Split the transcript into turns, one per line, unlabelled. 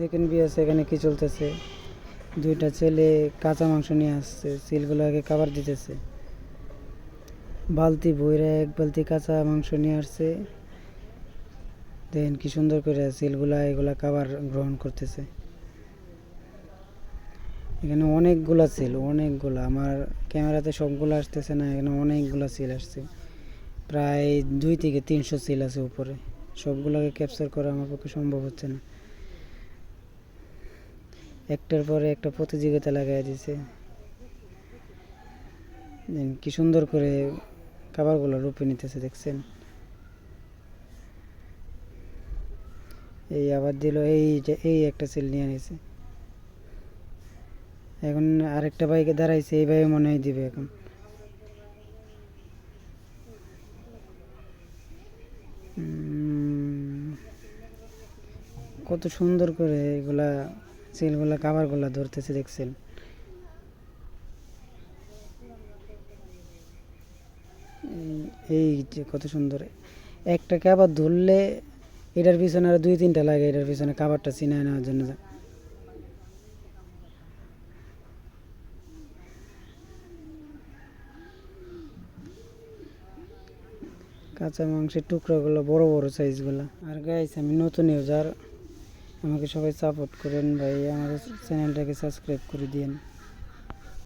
দেখেন বিয়াস এখানে কি চলতেছে। দুইটা ছেলে কাঁচা মাংস নিয়ে আসছে, সিলগুলো আগে খাবার দিতেছে। বালতি বইরা এক বালতি কাঁচা মাংস নিয়ে আসছে। দেখেন কি সুন্দর করে সিলগুলা এগুলা খাবার গ্রহণ করতেছে। এখানে অনেকগুলা সিল অনেকগুলা। আমার ক্যামেরাতে সবগুলো আসতেছে না, এখানে অনেকগুলা সিল আসছে। প্রায় দুই থেকে তিনশো সিল আছে উপরে। সবগুলোকে ক্যাপচার করা আমার পক্ষে সম্ভব হচ্ছে না। একটার পরে একটা প্রতিযোগিতা লাগাই দিছে। কি সুন্দর করে খাবারগুলো রূপে নিতেছে, দেখছেন? এই আবার দিল, এই এই একটা সেল নিয়ে নিয়েছে এখন আরেকটা বাইকে দাঁড়াইছে, এই ভাই মনে হয় দিবে এখন। কত সুন্দর করে এগুলা সেলগুলা কাভারগুলা ধরতেছে, দেখছেন? এই- যে কত সুন্দর। একটা কাবার ধরলে এটার পিছনে আর দুই, তিনটা লাগে, এটার পিছনে কাবারটা চিনায় নেওয়ার জন্য কাঁচা মাংসের টুকরাগুলো বড় বড় সাইজগুলো আর গাইস আমি নতুন ইউজার। আমাকে সবাই সাপোর্ট করেন ভাই আমার চ্যানেলটাকে সাবস্ক্রাইব করে দিয়েন।